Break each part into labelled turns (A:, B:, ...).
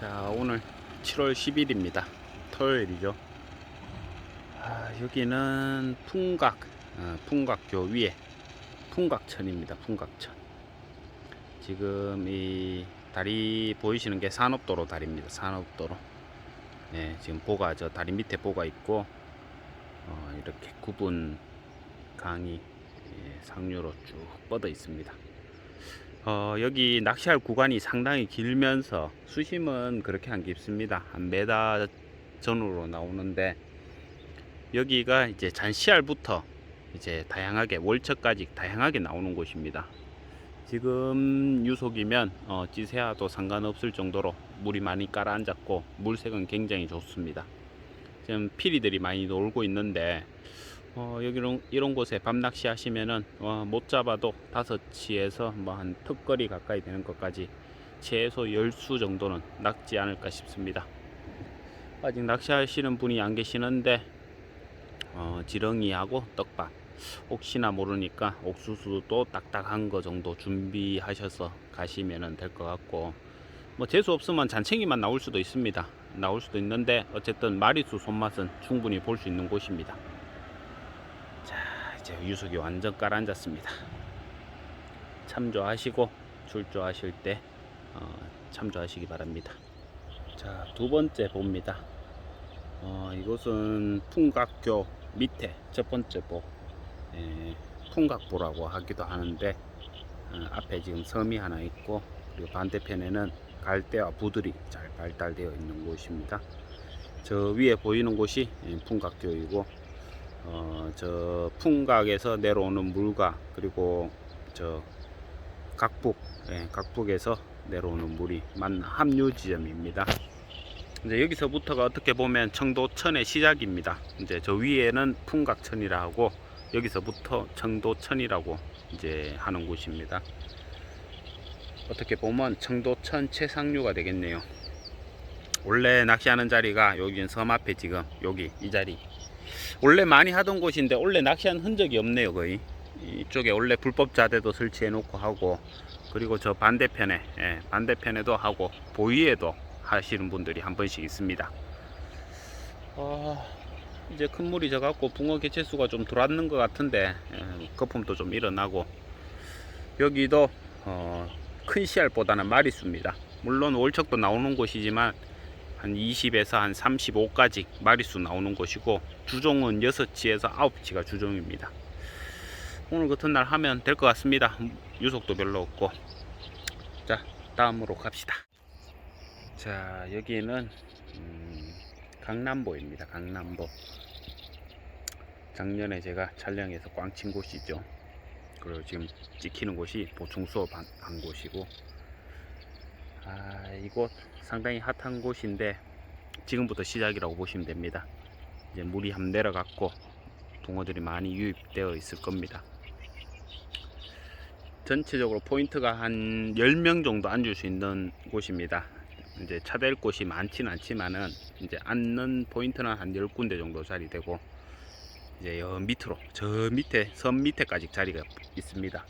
A: 자 오늘 7월 10일입니다. 토요일이죠. 아, 여기는 풍각 어, 풍각교 위에 풍각천입니다. 풍각천. 지금 이 다리 보이시는 게 산업도로 다리입니다. 산업도로. 네, 지금 보가 저 다리 밑에 보가 있고 어, 이렇게 구분 강이 예, 상류로 쭉 뻗어 있습니다 어, 여기 낚시할 구간이 상당히 길면서 수심은 그렇게 안 깊습니다. 한 메다 전후로 나오는데 여기가 이제 잔시알부터 이제 다양하게 월척까지 다양하게 나오는 곳입니다. 지금 유속이면 어, 찌세아도 상관없을 정도로 물이 많이 깔아앉았고 물색은 굉장히 좋습니다. 지금 피리들이 많이 놀고 있는데 어, 여기 이런, 곳에 밤 낚시 하시면은 어, 못 잡아도 다섯 치에서 뭐 한 턱거리 가까이 되는 것까지 최소 열수 정도는 낚지 않을까 싶습니다. 아직 낚시하시는 분이 안 계시는데 어, 지렁이하고 떡밥 혹시나 모르니까 옥수수도 딱딱한 거 정도 준비하셔서 가시면 될 것 같고 뭐 재수 없으면 잔챙이만 나올 수도 있습니다. 나올 수도 있는데 어쨌든 마리수 손맛은 충분히 볼 수 있는 곳입니다. 이제 유속이 완전 깔아앉았습니다. 참조하시고 출조하실 때 어, 참조하시기 바랍니다. 자, 두 번째 봅니다. 어, 이곳은 풍각교 밑에 첫 번째 보, 예, 풍각보라고 하기도 하는데 어, 앞에 지금 섬이 하나 있고 그리고 반대편에는 갈대와 부들이 잘 발달되어 있는 곳입니다. 저 위에 보이는 곳이 예, 풍각교이고 어, 저 풍각에서 내려오는 물과 그리고 저 각북, 예, 각북에서 내려오는 물이 만나 합류 지점입니다. 이제 여기서부터가 어떻게 보면 청도천의 시작입니다. 이제 저 위에는 풍각천이라 하고 여기서부터 청도천이라고 이제 하는 곳입니다. 어떻게 보면 청도천 최상류가 되겠네요. 원래 낚시하는 자리가 여기 섬 앞에 지금 여기 이 자리 원래 많이 하던 곳인데 원래 낚시한 흔적이 없네요 거의. 이쪽에 원래 불법 자대도 설치해 놓고 하고 그리고 저 반대편에 예, 반대편에도 하고 보위에도 하시는 분들이 한 번씩 있습니다. 어, 이제 큰 물이 져갖고 붕어 개체수가 좀 들어왔는 것 같은데 예, 거품도 좀 일어나고. 여기도 어, 큰 씨알보다는 마리수입니다. 물론 월척도 나오는 곳이지만 한 20에서 한 35까지 마리수 나오는 곳이고 주종은 6치에서 9치가 주종입니다. 오늘 같은 날 하면 될 것 같습니다. 유속도 별로 없고 자 다음으로 갑시다. 자 여기는 음, 강남보입니다. 강남보 작년에 제가 촬영해서 꽝친 곳이죠. 그리고 지금 찍히는 곳이 보충 수업 한, 한 곳이고 아 이곳 상당히 핫한 곳인데 지금부터 시작이라고 보시면 됩니다. 이제 물이 함 내려갔고 붕어들이 많이 유입되어 있을 겁니다. 전체적으로 포인트가 한 10명 정도 앉을 수 있는 곳입니다. 이제 차댈 곳이 많지는 않지만은 이제 앉는 포인트는 한 10군데 정도 자리 되고 이제 여 밑으로 저 밑에 섬 밑에까지 자리가 있습니다.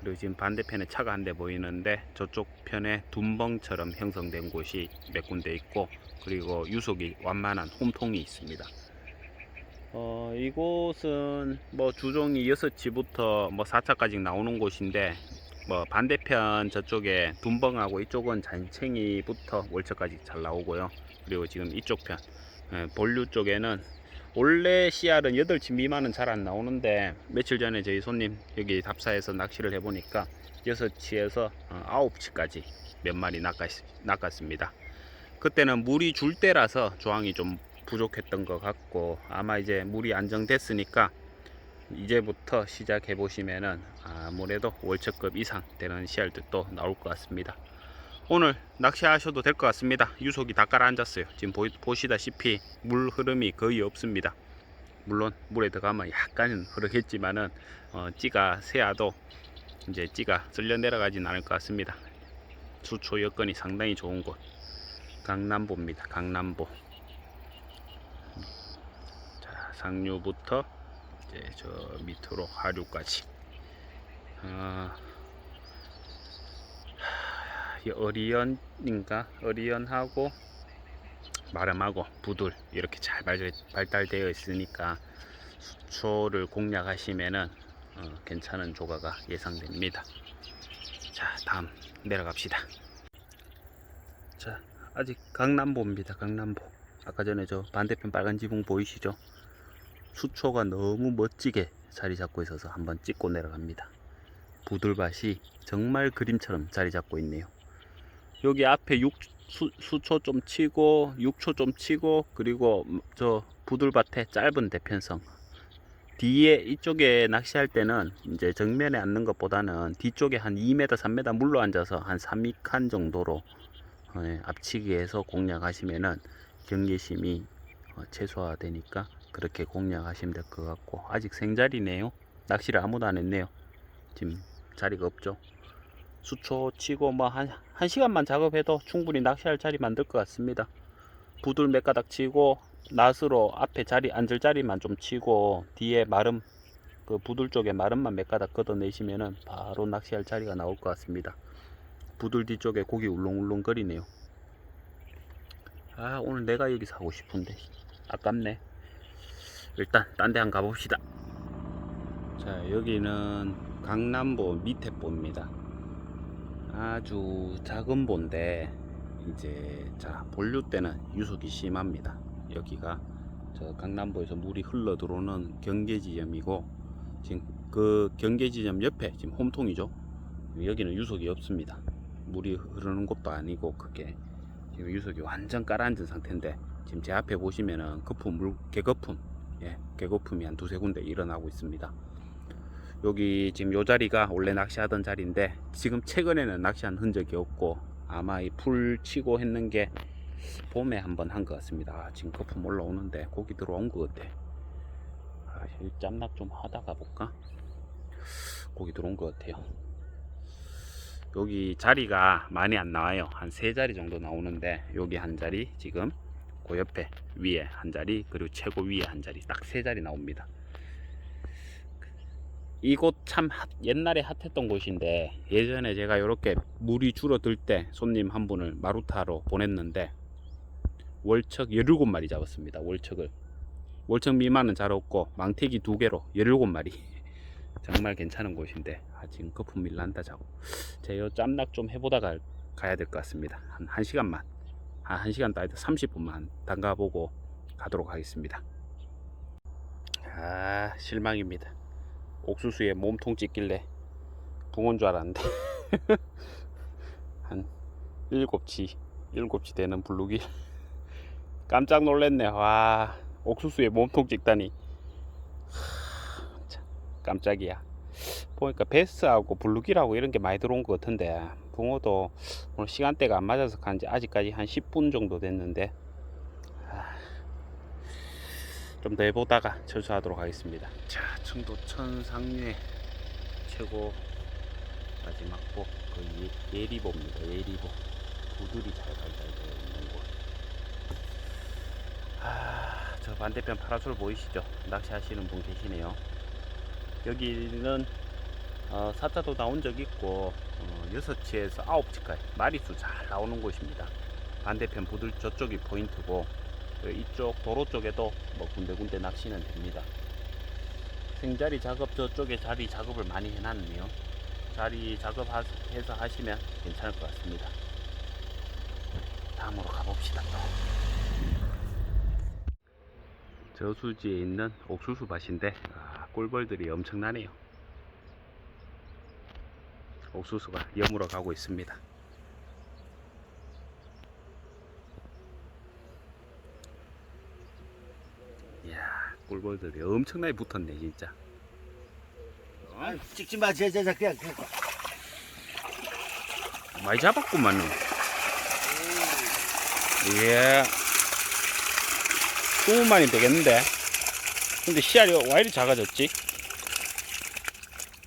A: 그리고 지금 반대편에 차가 한 대 보이는데 저쪽 편에 둔벙처럼 형성된 곳이 몇 군데 있고 그리고 유속이 완만한 홈통이 있습니다. 어, 이곳은 뭐 주종이 6치부터 뭐 4차까지 나오는 곳인데 뭐 반대편 저쪽에 둔벙하고 이쪽은 잔챙이부터 월척까지 잘 나오고요. 그리고 지금 이쪽 편 예, 본류 쪽에는 원래 씨알은 8치 미만은 잘 안 나오는데 며칠 전에 저희 손님 여기 답사에서 낚시를 해보니까 6치에서 9치까지 몇 마리 낚았, 낚았 습니다. 그때는 물이 줄 때라서 조항이 좀 부족했던 것 같고 아마 이제 물이 안정됐으니까 이제부터 시작해 보시면은 아무래도 월척급 이상 되는 씨알들도 나올 것 같습니다. 오늘 낚시하셔도 될 것 같습니다. 유속이 다 깔아앉았어요. 지금 보, 보시다시피 물 흐름이 거의 없습니다. 물론 물에 들어가면 약간 흐르겠지만은 어, 찌가 새야도 이제 찌가 쓸려 내려가진 않을 것 같습니다. 수초 여건이 상당히 좋은 곳 강남보입니다. 강남보. 자 상류부터 이제 저 밑으로 하류까지. 아, 이 어리언인가 어리언하고 마름하고 부들 이렇게 잘 발- 발달되어 있으니까 수초를 공략하시면은 어, 괜찮은 조가가 예상됩니다. 자 다음 내려갑시다. 자 아직 강남보입니다. 강남보. 아까 전에 저 반대편 빨간 지붕 보이시죠? 수초가 너무 멋지게 자리 잡고 있어서 한번 찍고 내려갑니다. 부들밭이 정말 그림처럼 자리 잡고 있네요. 여기 앞에 육, 수, 수초 좀 치고 육초 좀 치고 그리고 저 부들밭에 짧은 대편성. 뒤에 이쪽에 낚시할 때는 이제 정면에 앉는 것보다는 뒤쪽에 한 2m 3m 물로 앉아서 한 3미칸 정도로 어, 예, 앞치기해서 공략하시면은 경계심이 어, 최소화되니까 그렇게 공략하시면 될 것 같고. 아직 생자리네요. 낚시를 아무도 안 했네요. 지금 자리가 없죠 수초 치고 뭐한 한 시간만 작업해도 충분히 낚시할 자리 만들 것 같습니다. 부들 몇 가닥 치고 낫으로 앞에 자리 앉을 자리만 좀 치고 뒤에 마름 그 부들 쪽에 마름만 몇 가닥 걷어내시면은 바로 낚시할 자리가 나올 것 같습니다. 부들 뒤쪽에 고기 울렁울렁 거리네요. 아 오늘 내가 여기 사고 싶은데 아깝네. 일단 딴 데 한번 가봅시다. 자 여기는 강남보 밑에 보입니다 아주 작은 보인데 이제 자 본류 때는 유속이 심합니다. 여기가 저 강남보에서 물이 흘러 들어오는 경계 지점이고 지금 그 경계 지점 옆에 지금 홈통이죠? 여기는 유속이 없습니다. 물이 흐르는 곳도 아니고 그게 지금 유속이 완전 깔아앉은 상태인데 지금 제 앞에 보시면은 거품 물 개거품 예 개거품이 한 두세 군데 일어나고 있습니다 여기 지금 요 자리가 원래 낚시하던 자리인데 지금 최근에는 낚시한 흔적이 없고 아마 이 풀 치고 했는 게 봄에 한번 한 것 같습니다. 아, 지금 거품 올라오는데 고기 들어온 것 같아. 아, 이 짬낙 좀 하다가 볼까? 고기 들어온 것 같아요. 여기 자리가 많이 안 나와요. 한 세 자리 정도 나오는데 여기 한 자리 지금 그 옆에 위에 한 자리 그리고 최고 위에 한 자리 딱 세 자리 나옵니다 이곳 참 핫- 옛날에 핫했던 곳인데 예전에 제가 이렇게 물이 줄어들 때 손님 한 분을 마루타로 보냈는데 월척 17마리 잡았습니다 월척을. 월척 미만은 잘 없고 망태기 두 개로 17마리. 정말 괜찮은 곳인데 아, 지금 거품 밀난다 자고. 제가 짬낙 좀 해보다가 가야 될 것 같습니다. 한 1시간만. 한 1시간 따위도 30분만 담가보고 가도록 하겠습니다. 아 실망입니다 옥수수에 몸통 찍길래 붕어인 줄 알았는데 한 일곱치 일곱치 되는 블루길 깜짝 놀랐네. 와 옥수수에 몸통 찍다니. 깜짝이야. 보니까 베스하고 블루길하고 이런 게 많이 들어온 것 같은데 붕어도 오늘 시간대가 안 맞아서 간지 아직까지 한 10분 정도 됐는데 좀더 해보다가 철수하도록 하겠습니다. 자, 청도 천 상류의 최고 마지막 복, 그 예, 예리보입니다. 예리보. 부들이 잘 발달되어 있는 곳. 아, 저 반대편 파라솔 보이시죠? 낚시하시는 분 계시네요. 여기는 어, 사자도 나온 적 있고 어, 6치에서 9치까지 마리수 잘 나오는 곳입니다. 반대편 부들 저쪽이 포인트고 그 이쪽 도로 쪽에도 뭐 군데군데 낚시는 됩니다. 생자리 작업 저쪽에 자리 작업을 많이 해놨네요. 자리 작업해서 하시면 괜찮을 것 같습니다. 다음으로 가봅시다. 저수지에 있는 옥수수 밭인데 아, 꿀벌들이 엄청나네요. 옥수수가 여물어 가고 있습니다. 이야, 꿀벌들이 엄청나게 붙었네, 진짜.
B: 아, 찍지 마, 제, 제, 제, 그냥, 그냥.
A: 많이 잡았구만. 예. 20마리 되겠는데? 근데 씨알이 왜 이리 작아졌지?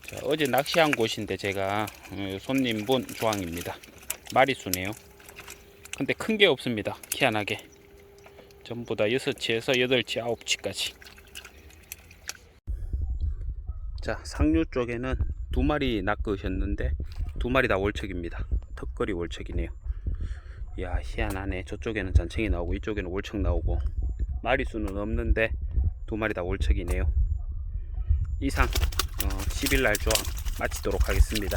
A: 자, 어제 낚시한 곳인데 제가 어, 손님분 조항입니다. 마리수네요. 근데 큰 게 없습니다. 희한하게. 전부 다 6치에서 8치, 9치까지. 자, 상류 쪽에는 두 마리 낚으셨는데 두 마리 다 월척입니다. 턱걸이 월척이네요. 이야 희한하네. 저쪽에는 잔챙이 나오고 이쪽에는 월척 나오고 마리수는 없는데 두 마리 다 월척이네요. 이상 어, 10일 날 조항 마치도록 하겠습니다.